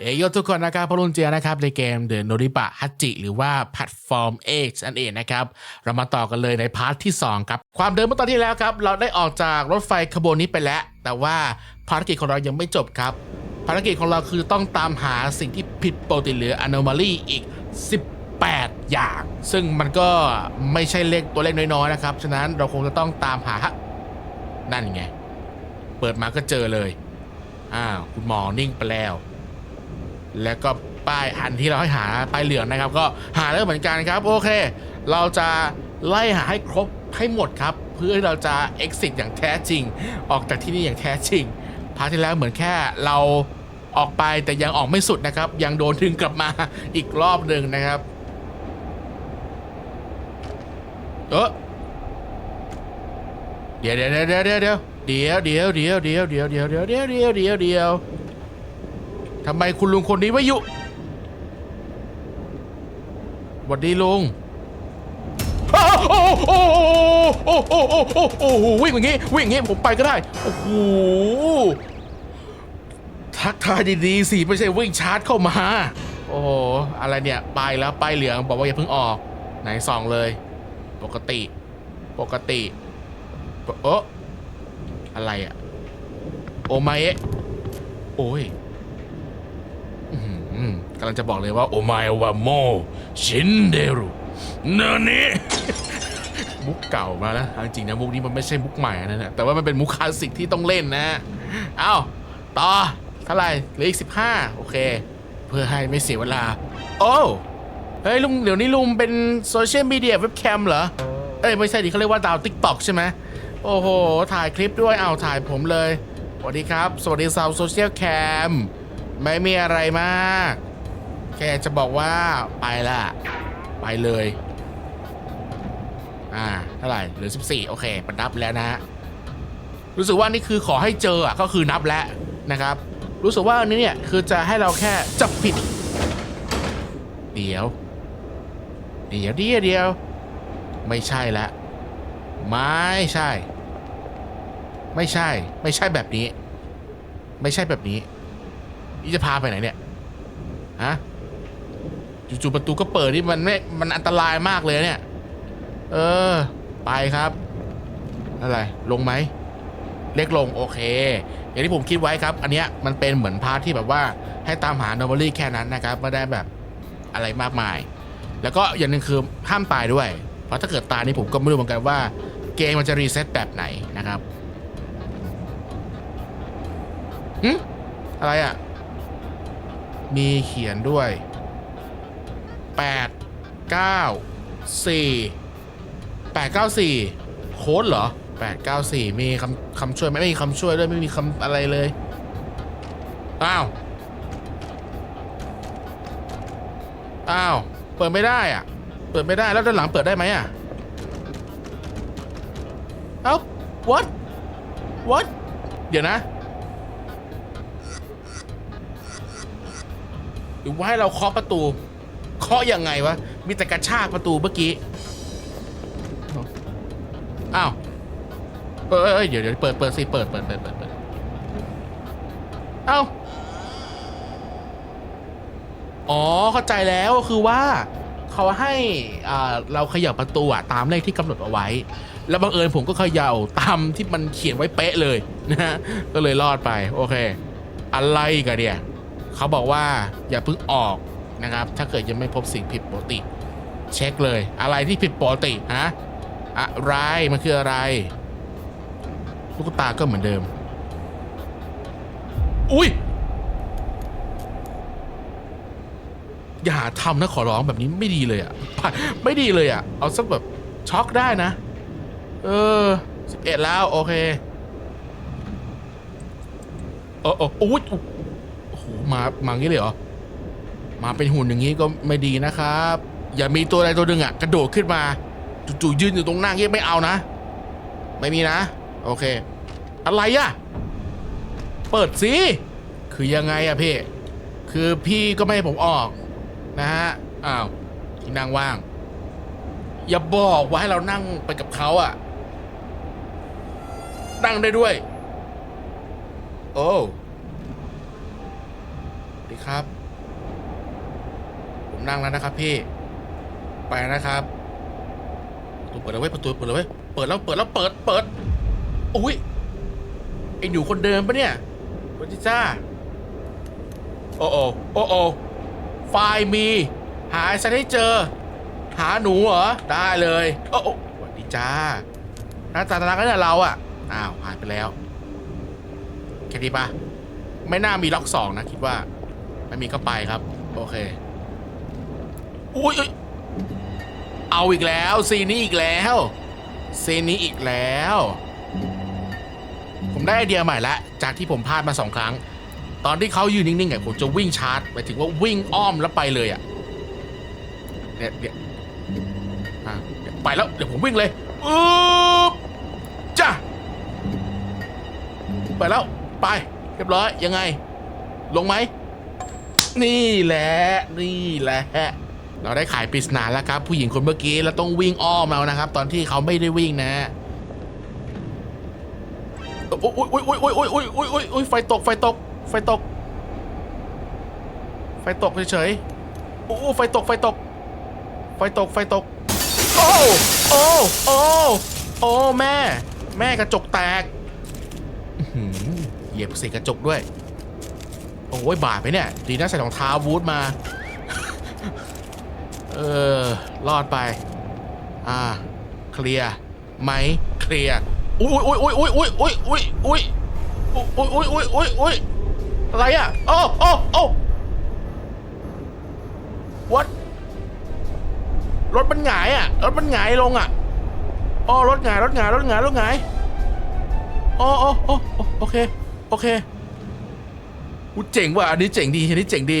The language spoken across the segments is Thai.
เอยโยทุกคนนะครับพลุนเจียนะครับในเกม The n o r i b a Hachi หรือว่า Platform X นั่นเองนะครับ เรามาต่อกันเลยในพาร์ทที่ 2 ครับ ความเดิมเมื่อตอนที่แล้วครับ เราได้ออกจากรถไฟขบวนนี้ไปแล้ว แต่ว่าภารกิจของเรายังไม่จบครับ ภารกิจของเราคือต้องตามหาสิ่งที่ผิดปกติหรือ anomaly อีก 18 อย่าง ซึ่งมันก็ไม่ใช่เลขตัวเลขน้อยๆนะครับฉะนั้นเราคงจะต้องตามหานั่นไงเปิดมาก็เจอเลยอ้าวคุณหมอนิ่งไปแล้ว แล้วก็ป้ายอันที่เราให้หาป้ายเหลืองนะครับ ก็หาแล้วเหมือนกันครับ โอเค เราจะไล่หาให้ครบให้หมดครับ เพื่อเราจะ exit อย่างแท้จริง ออกจากที่นี่อย่างแท้จริงพาร์ทที่แล้วเหมือนแค่เราออกไปแต่ยังออกไม่สุดนะครับ ยังโดนดึงกลับมาอีกรอบหนึ่งนะครับเออเดี๋ยวเดี๋ยวเดี๋ยวเดี๋ยวเดี๋ยวเดี๋ยวเดี๋ยวเดี๋ยวเดี๋ยวเดี๋ยวเดี๋ยวเดี๋ยวเดี๋ยวเดี๋ยวเดี๋ยวเดี๋ยว ทำไมคุณลุงคนนี้ไม่อยู่หวัดดีลุงโอ้โหโอ้โหโอ้โหวิ่งอย่างงี้ วิ่งอย่างงี้ผมไปก็ได้ โอ้โห ทักทายดีๆสิไม่ใช่วิ่งชาร์จเข้ามา โอ้โห อะไรเนี่ย ไปแล้วไปเหลืองบอกว่าอย่าเพิ่งออก ไหนส่องเลย ปกติ ปกติเอออะไรอะโอไมเอะโอ้ย อื้อหือกำลังจะบอกเลยว่าโอมาวาโมชินเดรุเนนี่มุกเก่ามาแล้วจริงๆนะมุกนี้มันไม่ใช่มุกใหม่นะนี่ยแต่ว่ามันเป็นมุกคลาสสิกที่ต้องเล่นนะเอ้าต่อเท่าไหร่เหลืออีกสิบห้าโอเค เพื่อให้ไม่เสียเวลา โอ้เฮ้ยลุงเดี๋ยวนี้ลุงเป็นโซเชียลมีเดียเว็บแคมเหรอ เอ้ย ไม่ใช่ดิเขาเรียกว่าดาวติ๊กต็อกใช่ไหมโอ้โห ถ่ายคลิปด้วยเอาถ่ายผมเลยสวัสดีครับ สวัสดีสาวโซเชียลแคม ไม่มีอะไรมาก แค่จะบอกว่าไปละไปเลย อ่าเท่าไหร่เหลือ 14 โอเคมันนับแล้วนะฮะ รู้สึกว่านี่คือขอให้เจออะก็คือนับแล้วนะครับ รู้สึกว่าอันนี้เนี่ยคือจะให้เราแค่จับผิด เดี๋ยว เดี๋ยวเดียวเดียว ไม่ใช่ละไม่ใช่ ไม่ใช่ ไม่ใช่แบบนี้ ไม่ใช่แบบนี้ นี่จะพาไปไหนเนี่ยฮะจู่ๆประตูก็เปิดนี่มันไม่มันอันตรายมากเลยเนี่ย เออ ไปครับ อะไรลงไหมเล็กลงโอเค อย่างที่ผมคิดไว้ครับ อันเนี้ยมันเป็นเหมือนพาร์ทที่แบบว่าให้ตามหา n o m a l y แค่นั้นนะครับไม่ได้แบบอะไรมากมาย แล้วก็อย่างหนึ่งคือห้ามตายด้วย เพราะถ้าเกิดตายนี่ผมก็ไม่รู้เหมือนกันว่าเกมมันจะรีเซ็ตแบบไหนนะครับหืมอะไรอะ มีเขียนด้วย 8 9 4 8 9 4 โค้ดเหรอ 8 9 4 มีคำคำช่วยไหมไม่มีคำช่วยด้วยไม่มีคำอะไรเลย อ้าว อ้าว เปิดไม่ได้อะ เปิดไม่ได้แล้วด้านหลังเปิดได้ไหมอะ เอ้า what what เดี๋ยวนะ หรือว่าให้เราเคาะประตู เคาะยังไงวะ มีแต่กระชากประตูเมื่อกี้ อ้าวเออเอยเดี๋ยวเดี๋ยวเปิดเปิดสิ เปิดเปิดเปิดเปิดเปิดเอ้า อ๋อ เข้าใจแล้วคือว่าเขาให้อ่าเราเขย่าประตูอะตามเลขที่กำหนดเอาไว้ แล้วบังเอิญผมก็เขย่าตามที่มันเขียนไว้เป๊ะเลยนะฮะก็เลยรอดไป โอเค อะไรกันเนี่ย เขาบอกว่าอย่าเพิ่งออกนะครับ ถ้าเกิดยังไม่พบสิ่งผิดปกติ เช็คเลย อะไรที่ผิดปกติฮะอะไรมันคืออะไรลูกตาก็เหมือนเดิม อุ้ยอย่าทำนะขอร้องแบบนี้ไม่ดีเลยอะไม่ดีเลยอะ เอาสักแบบช็อกได้นะ เออสิบเอ็ดแล้ว โอเค เออเอออุ้ยโอ้โห มามางี้เลยเหรอ มาเป็นหุ่นอย่างนี้ก็ไม่ดีนะครับ อย่ามีตัวใดตัวหนึ่งอะ กระโดดขึ้นมาจู่ๆยืนอยู่ตรงหน้าเงี้ยไม่เอานะ ไม่มีนะ โอเค อะไรอะ เปิดสิ คือยังไงอะพี่ คือพี่ก็ไม่ให้ผมออกนะฮะ อ้าวที่นั่งว่าง อย่าบอกว่าให้เรานั่งไปกับเขาอะนั่งได้ด้วย โอ้ ดีครับ ผมนั่งแล้วนะครับพี่ ไปนะครับประตูเปิดแล้วเว้ยประตูเปิดแล้วเว้ยเปิดแล้วเปิดแล้วเปิดเปิดอุ้ยไอหนูคนเดิมปะเนี่ยวัสดีจ้าโอ้โอโอ้โอไฟล์มี หาฉันให้เจอ หาหนูเหรอ ได้เลยโอ้โอสวัสดีจ้าหน้าตาตากันเนี่ยเราอะอ้าวหายไปแล้วแค่นี้ปะไม่น่ามีล็อกสองนะคิดว่า ไม่มีก็ไปครับ โอเค อุ้ยเอาอีกแล้วซีนนี้อีกแล้วซีนนี้อีกแล้ว ผมได้ไอเดียใหม่ละจากที่ผมพลาดมาสองครั้ง ตอนที่เขายืนนิ่งๆอะผมจะวิ่งชาร์จหมายถึงว่าวิ่งอ้อมแล้วไปเลยอะเนี่ยเนี่ยเนี่ยไปแล้วเดี๋ยวผมวิ่งเลยอึ๊บจ้าไปแล้วไป เรียบร้อยยังไง ลงไหม นี่แหละนี่แหละเราได้ขายปริศนาแล้วครับ ผู้หญิงคนเมื่อกี้แล้วต้องวิ่งอ้อมแล้วนะครับ ตอนที่เขาไม่ได้วิ่งนะโอ้ยโอ้ยโอ้ยโอ้ยโอ้ยโอ้ยโอ้ยโอ้ยไฟตกไฟตก ไฟตก ไฟตกเฉยๆโอ้โอ้ไฟตกไฟตก ไฟตกไฟตก โอ้โอ้โอ้โอ้แม่ แม่กระจกแตกหือเหยียบเศษกระจกด้วย โอ้ยบาดไปเนี่ย ดีนะใส่รองเท้าบูทมา เออ รอดไป อ่า เคลียร์ไหมเคลียร์อุ้ยอุ้ยอุ้ยอุ้ยอุ้ยอุ้ยอุ้ยอุ้ยอุ้ยอุ้ยอุ้ยอุ้ยอุ้ยอะไรอะโอ้โอ้โอ้ what รถมันหงายอะ รถมันหงายลงอะอ๋อรถหงายรถหงายรถหงายรถหงายอ๋ออ๋ออ๋อโอเค โอเค กูเจ๋งว่ะอันนี้เจ๋งดีอันนี้เจ๋งดี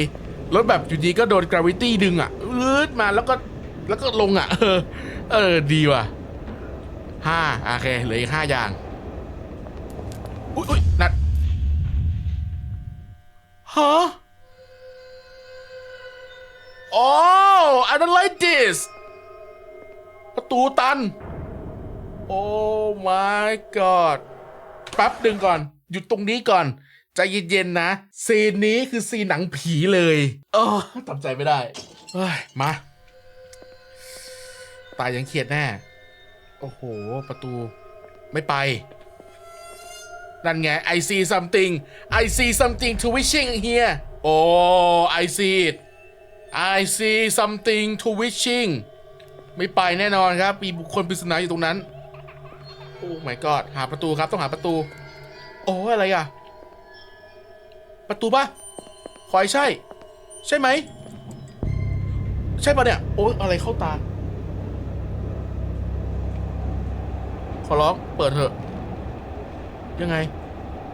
รถแบบอยู่ดีก็โดนกราวิตี้ดึงอะลืดมาแล้วก็แล้วก็ลงอะ เออ เออดีว่ะห้าโอเคเหลืออีกห้าอย่าง อุ้ยอุ้ยนัดฮะ Oh I don't like this ประตูตัน Oh my god แป๊บหนึ่งก่อน หยุดตรงนี้ก่อน ใจเย็นๆนะ ซีนนี้คือซีนหนังผีเลยเออทำใจไม่ได้เฮ้ยมา ตายยังเครียดแน่ โอ้โห ประตูไม่ไป นั่นไง I see something I see something twitching here Oh I see it I see something twitching ไม่ไปแน่นอนครับ มีบุคคลปริศนาอยู่ตรงนั้น โอ้ my god หาประตูครับ ต้องหาประตู โอ้ อะไรอะ ประตูปะขอให้ใช่ ใช่ไหม ใช่ปะเนี่ย โอ้ยอะไรเข้าตา ขอร้อง เปิดเถอะ ยังไง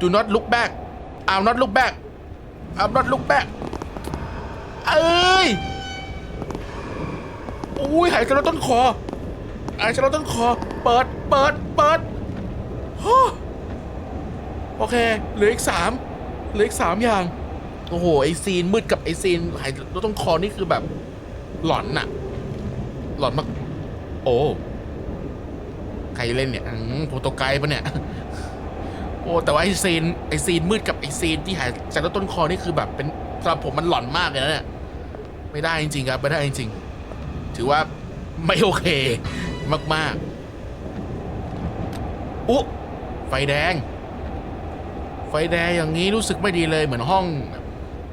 do not look back I'm not look back I'm not look back เอ้ยอุ้ยหายใจแล้วต้นคอหายใจแล้วต้นคอ เปิด เปิด เปิด โอเค เหลืออีกสาม เหลืออีกสามอย่าง โอ้โห ไอซีนมืดกับไอซีนหายแล้วต้นคอนี่คือแบบ หลอนน่ะ หลอนมาก โอ้ใครเล่นเนี่ยโปรโตไกด์ปะเนี่ย โอ้ แต่ว่าไอซีนไอซีนมืดกับไอซีนที่หายจากแล้วต้นคอนี่คือแบบเป็นสำหรับผมมันหลอนมากเลยนะเนี่ย ไม่ได้จริงๆครับ ไม่ได้จริงๆ ถือว่าไม่โอเค มากๆ อุ๊ไฟแดง ฟแดงอย่างนี้รู้สึกไม่ดีเลยเหมือนห้องแบบ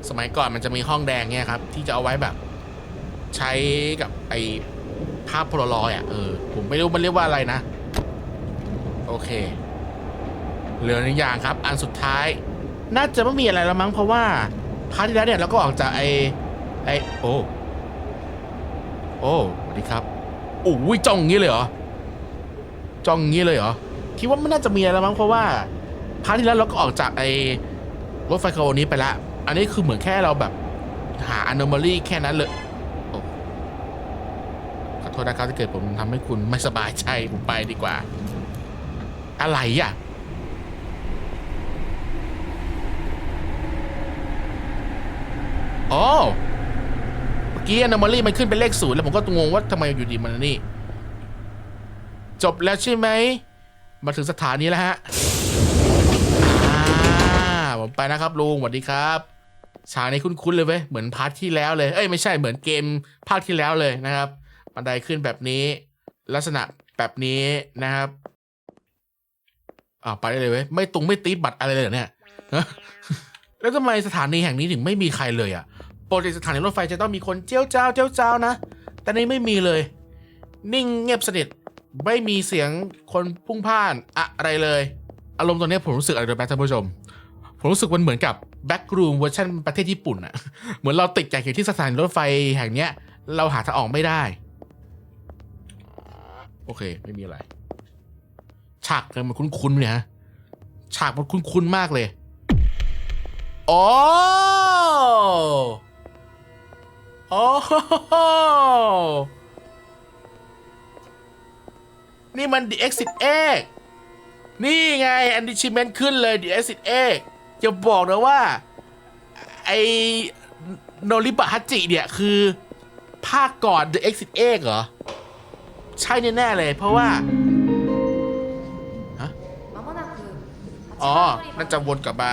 สมัยก่อนมันจะมีห้องแดงเนี่ยครับ ที่จะเอาไว้แบบ ใช้กับไอภาพโพลารอยด์อะเออผมไม่รู้มันเรียกว่าอะไรนะ โอเค เหลือหนึ่งอย่างครับ อันสุดท้าย น่าจะไม่มีอะไรแล้วมั้งเพราะว่าพาร์ทที่แล้วเนี่ยเราก็ออกจากไอไอโอโอ้สวัสดีครับโอ้ยจ้องงี้เลยเหรอจ้องงี้เลยเหรอคิดว่าไม่น่าจะมีอะไรแล้วมั้งเพราะว่า พาร์ทที่แล้วเราก็ออกจากไอรถไฟขบวนนี้ไปละ อันนี้คือเหมือนแค่เราแบบ หา anomaly แค่นั้นเลยโอ้ขอโทษนะครับถ้าเกิดผมทำให้คุณไม่สบายใจผมไปดีกว่า อะไรอะอ๋อเมื่อกี้อนามอลี่มันขึ้นเป็นเลขศูนย์แล้วผมก็งงว่าทำไมอยู่ดีมันนี่ จบแล้วใช่ไหม มาถึงสถานีแล้วฮะ ไปนะครับลุงสวัสดีครับฉากนี้คุ้นๆเลยเว้ยเหมือนพาร์ทที่แล้วเลยเอ้ยไม่ใช่เหมือนเกมภาคที่แล้วเลยนะครับบันไดขึ้นแบบนี้ ลักษณะแบบนี้นะครับอ่าไปได้เลยเว้ยไม่ตรงไม่ตีดบัตรอะไรเลยเนี่ยแล้วทำไมสถานีแห่งนี้ถึงไม่มีใครเลยอะปกติสถานีรถไฟจะต้องมีคนเจ้าเจ้าเจ้าเจ้านะ แต่นี่ไม่มีเลย นิ่งเงียบสนิทไม่มีเสียงคนพุ่งพ่านอะไรเลย อารมณ์ตอนนี้ผมรู้สึกอะไรรู้ไหมท่านผู้ชม ผมรู้สึกมันเหมือนกับแบ็กรูมเวอร์ชันประเทศญี่ปุ่นอะเหมือนเราติดใจอยู่ที่สถานีรถไฟแห่งเนี้ย เราหาทางออกไม่ได้ โอเค ไม่มีอะไร ฉากมันคุ้นๆเนี่ยฮะฉากมันคุ้นๆมากเลยโอ้โอ้โหนี่มัน The Exit X นี่ไง อันดิชิเมนขึ้นเลย The Exit จะบอกนะว่า ไอโนริบะฮัจิเนี่ยคือ ภาคก่อน The Exit A เหรอ ใช่แน่ๆเลยเพราะว่าอ๋อ น่าจะวนกลับมา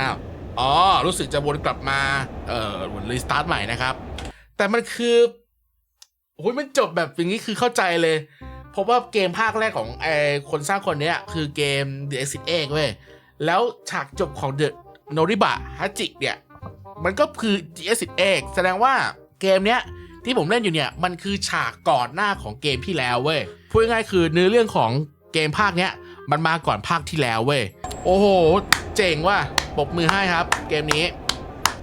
อ้าว อ๋อ รู้สึกจะวนกลับมา เอ่อรีสตาร์ทใหม่นะครับ แต่มันคือโอ้ยมันจบแบบอย่างนี้คือเข้าใจเลย พราะว่าเกมภาคแรกของไอคนสร้างคนเนี้ยคือเกม The Exit Egg เว้ย แล้วฉากจบของ The Noriba Hachi เนี่ย มันก็คือ The Exit Egg แสดงว่าเกมเนี้ยที่ผมเล่นอยู่เนี่ย มันคือฉากก่อนหน้าของเกมที่แล้วเว้ย พูดง่ายๆคือเนื้อเรื่องของเกมภาคเนี้ยมันมาก่อนภาคที่แล้วเว้ย โอ้โห เจ๋งว่ะปบมือให้ครับ เกมนี้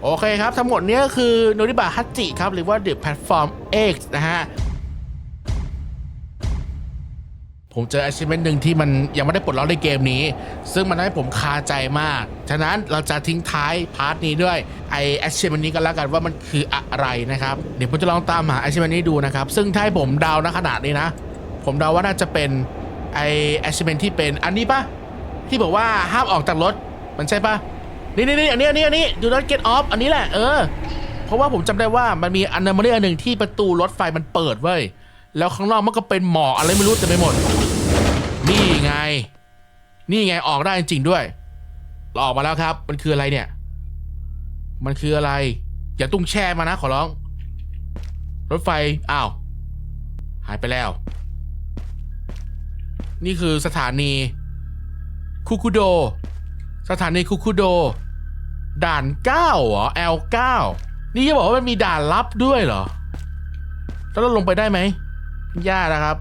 โอเคครับ ทั้งหมดเนี้ยคือโนริบะฮัจิครับ หรือว่า The Platform X นะฮะ ผมเจอ achievement หนึ่งที่มันยังไม่ได้ปลดล็อกในเกมนี้ ซึ่งมันทำให้ผมคาใจมาก ฉะนั้นเราจะทิ้งท้ายพาร์ทนี้ด้วยไอ achievement นี้กันแล้วกันว่ามันคืออะไรนะครับ เดี๋ยวผมจะลองตามหา achievement นี้ดูนะครับ ซึ่งถ้าให้ผมเดานะขนาดนี้นะ ผมเดาว่าน่าจะเป็นไอ achievement ที่เป็นอันนี้ปะที่บอกว่าห้ามออกจากรถมันใช่ปะนี่นี่นี่อันนี้อันนี้อันนี้ do not get off อันนี้แหละเออเพราะว่าผมจำได้ว่ามันมีอันนมาเรียอันหนึ่งที่ประตูรถไฟมันเปิดเว้ยแล้วข้างนอกมันก็เป็นหมอกอะไรไม่รู้เต็มไปหมด นี่ไงนี่ไงออกได้จริงด้วยเราออกมาแล้วครับ มันคืออะไรเนี่ย มันคืออะไร อย่าตุ้งแช่มานะขอร้อง รถไฟ อ้าว หายไปแล้ว นี่คือสถานี คุคุโด สถานีคุคุโด ด่านเก้าเหรอ L9 นี่จะบอกว่ามันมีด่านลับด้วยเหรอ แล้วเราลงไปได้ไหมยากนะครับ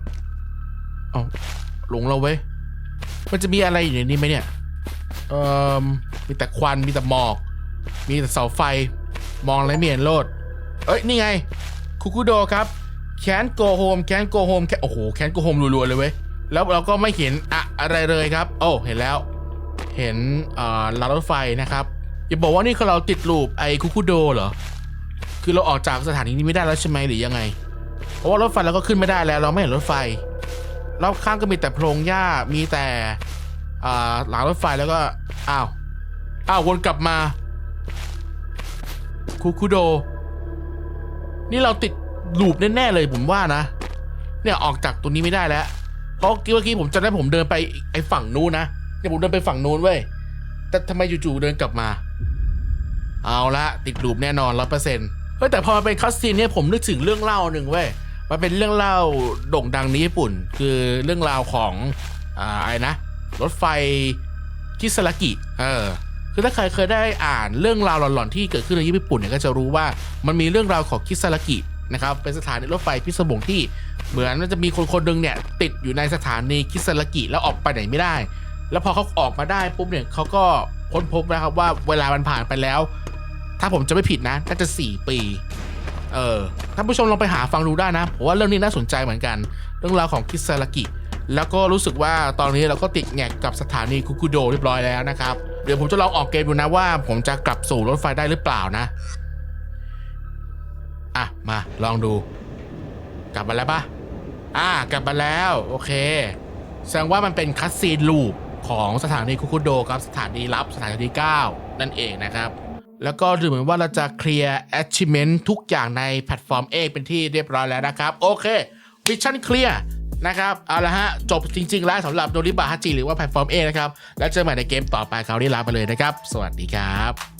เอาหลงเราเว้ มันจะมีอะไรอยู่ในนี้ไหมเนี่ย เอ่อ มีแต่ควัน มีแต่หมอก มีแต่เสาไฟ มองไรไม่เห็นโลด เอ้ย นี่ไง คุคุโดครับ แคนโกโฮม แคนโกโฮมแคนโอ้โห แคนโกโฮมรัวๆเลยเว้ย แล้วเราก็ไม่เห็นอะอะไรเลยครับ โอ้ เห็นแล้ว เห็นเอ่อรางรถไฟนะครับ อย่าบอกว่านี่คือเราติดลูปไอ้คุคุโดเหรอ คือเราออกจากสถานีนี้ไม่ได้แล้วใช่ไหมหรือยังไง เพราะว่ารถไฟเราก็ขึ้นไม่ได้แล้ว เราไม่เห็นรถไฟ รอบข้างก็มีแต่โพรงหญ้ามีแต่หลังรถไฟแล้วก็อ้าวอ้าววนกลับมาคุคุโด นี่เราติดลูปแน่ๆเลยผมว่านะ เนี่ยออกจากตรงนี้ไม่ได้แล้ว เพราะเมื่อกี้ผมจำได้ผมเดินไปไอ้ฝั่งนู้นนะเนี่ยผมเดินไปฝั่งนู้นเว้ยแต่ทำไมจู่ๆเดินกลับมา เอาละติดลูปแน่นอนร้อยเปอร์เซ็นต์เฮ้ยแต่พอมาเป็นคัสซีนเนี่ยผมนึกถึงเรื่องเล่าหนึ่งเว้ย มันเป็นเรื่องเล่าโด่งดังในญี่ปุ่น คือเรื่องราวของอ่าอะไรนะรถไฟคิสลากิเออคือถ้าใครเคยได้อ่านเรื่องราวหลอนๆที่เกิดขึ้นในญี่ปุ่นเนี่ยก็จะรู้ว่ามันมีเรื่องราวของคิสลากินะครับเป็นสถานีรถไฟพิศวงที่เหมือนมันจะมีคนคนหนึ่งเนี่ยติดอยู่ในสถานีคิสลากิแล้วออกไปไหนไม่ได้ แล้วพอเขาออกมาได้ปุ๊บเนี่ยเขาก็ค้นพบนะครับว่าเวลามันผ่านไปแล้ว ถ้าผมจะไม่ผิดนะน่าจะ 4 ปี เออท่านผู้ชมลองไปหาฟังดูได้นะผมว่าเรื่องนี้น่าสนใจเหมือนกัน เรื่องราวของคิสลากิ แล้วก็รู้สึกว่าตอนนี้เราก็ติดแงกกับสถานีคุคุโดเรียบร้อยแล้วนะครับ เดี๋ยวผมจะลองออกเกมดูนะว่า ผมจะกลับสู่รถไฟได้หรือเปล่านะ อะ มาลองดู กลับมาแล้วปะอ่ากลับมาแล้ว โอเค แสดงว่ามันเป็นคัสซีนลูปของสถานีคุคุโดครับสถานีลับสถานีที่9นั่นเองนะครับ แล้วก็ดูเหมือนว่าเราจะเคลียร์ achievement ทุกอย่างในแพลตฟอร์ม A เป็นที่เรียบร้อยแล้วนะครับ โอเคมิชชั่นเคลียร์นะครับ เอาละฮะ จบจริง ๆ แล้วสำหรับโนริบาฮัจิหรือว่าแพลตฟอร์ม A นะครับ แล้วเจอกันใหม่ในเกมต่อไปคราวนี้ลาไปเลยนะครับ สวัสดีครับ